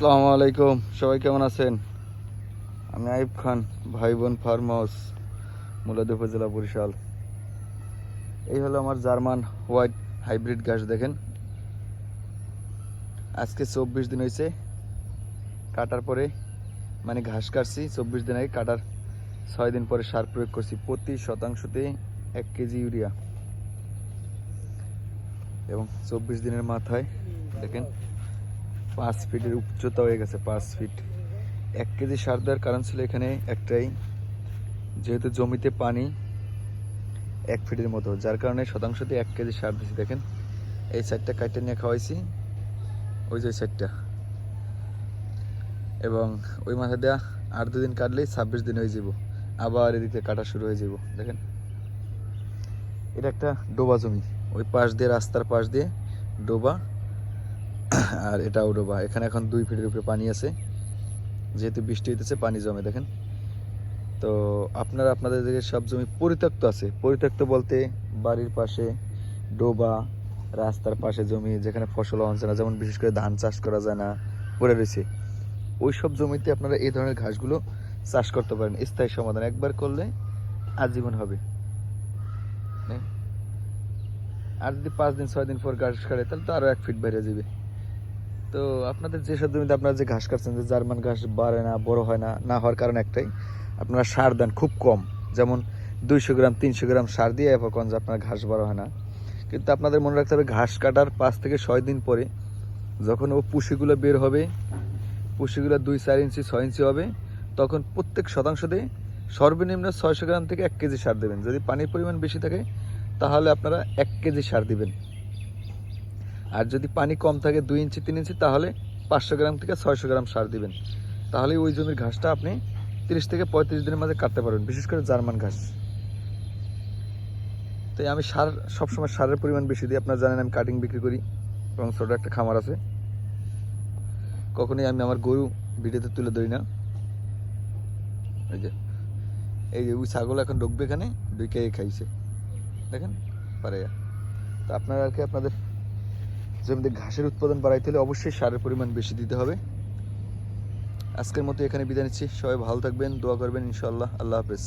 আসসালামু আলাইকুম। সবাই কেমন আছেন? আমি আইব খান ভাই বোন ফার্ম হাউস, মুলাদ উপজেলা বরিশাল। এই হলো আমার জার্মান হোয়াইট হাইব্রিড ঘাস, দেখেন। আজকে চব্বিশ দিন হয়েছে কাটার পরে মানে ঘাস কাটছি, চব্বিশ দিন আগে কাটার ছয় দিন পরে সার প্রয়োগ করছি। প্রতি শতাংশতে এক কেজি ইউরিয়া। এবং চব্বিশ দিনের মাথায়, দেখেন পাঁচ ফিটের উচ্চতা হয়ে গেছে, পাঁচ ফিট। এক কেজি সার দেওয়ার কারণ ছিল এখানে একটাই, যেহেতু জমিতে পানি এক ফিটের মতো, যার কারণে শতাংশতে এক কেজি সার দিয়েছি। দেখেন, এই সাইডটা কাটতে নিয়ে খাওয়াইছি, ওই যে সাইডটা। এবং ওই মাথা দেওয়া আর দুদিন কাটলেই ছাব্বিশ দিন হয়ে যাব আবার এদিকে কাটা শুরু হয়ে যাব দেখেন, এটা একটা ডোবা জমি। ওই পাশ দিয়ে, রাস্তার পাশ দিয়ে ডোবা আর এটাও ডোবা এখানে এখন দুই ফিটের উপরে পানি আছে। যেহেতু বৃষ্টি হইতেছে, পানি জমে, দেখেন। তো আপনারা, আপনাদের দিকে সব জমি পরিত্যক্ত আছে। পরিত্যক্ত বলতে বাড়ির পাশে ডোবা, রাস্তার পাশে জমি, যেখানে ফসল হচ্ছে না, যেমন বিশেষ করে ধান চাষ করা যায় না, পড়ে রয়েছে। ওই সব জমিতে আপনারা এই ধরনের ঘাসগুলো চাষ করতে পারেন। স্থায়ী সমাধান একবার করলে আজীবন হবে। হ্যাঁ? আর যদি পাঁচ দিন, ছয় দিন পর ঘাস কাটে তাহলে তো আরও এক ফিট বেড়ে যাবে। তো আপনাদের যেসব জমিতে আপনারা যে ঘাস কাটছেন, যে জার্মান ঘাস বাড়ে না, বড় হয় না না হওয়ার কারণ একটাই, আপনারা সার দেন খুব কম। যেমন দুইশো গ্রাম, তিনশো গ্রাম সার দিয়ে এরপর যে আপনার ঘাস বড় হয় না। কিন্তু আপনাদের মনে রাখতে হবে, ঘাস কাটার পাঁচ থেকে ছয় দিন পরে যখন ও পুষিগুলো বের হবে পুষিগুলো দুই, চার ইঞ্চি, ছয় ইঞ্চি হবে, তখন প্রত্যেক শতাংশতে সর্বনিম্ন ছয়শো গ্রাম থেকে এক কেজি সার দেবেন। যদি পানির পরিমাণ বেশি থাকে, তাহলে আপনারা এক কেজি সার দিবেন। আর যদি পানি কম থাকে দুই ইঞ্চি, তিন ইঞ্চি, তাহলে পাঁচশো গ্রাম থেকে ছয়শো গ্রাম সার দিবেন। তাহলে ওই জমির ঘাসটা আপনি তিরিশ থেকে পঁয়ত্রিশ দিনের মাঝে কাটতে পারবেন, বিশেষ করে জার্মান ঘাস। তাই আমি সার, সবসময় সারের পরিমাণ বেশি দিই। আপনারা জানেন আমি কাটিং বিক্রি করি এবং ছোটো একটা খামার আছে। কখনোই আমি আমার গরু ভিডিওতে তুলে ধরি না। এই যে এই যে ওই ছাগল এখন ঢুকবে এখানে দুই ঢুকে খাইছে। দেখেন পারে তো আপনারা আর কি আপনাদের জমিতে ঘাসের উৎপাদন বাড়াইতে হলে অবশ্যই সারের পরিমাণ বেশি দিতে হবে। আজকের মতো এখানে বিদায় নিচ্ছি। সবাই ভালো থাকবেন, দোয়া করবেন ইনশাল্লাহ আল্লাহ হাফেজ।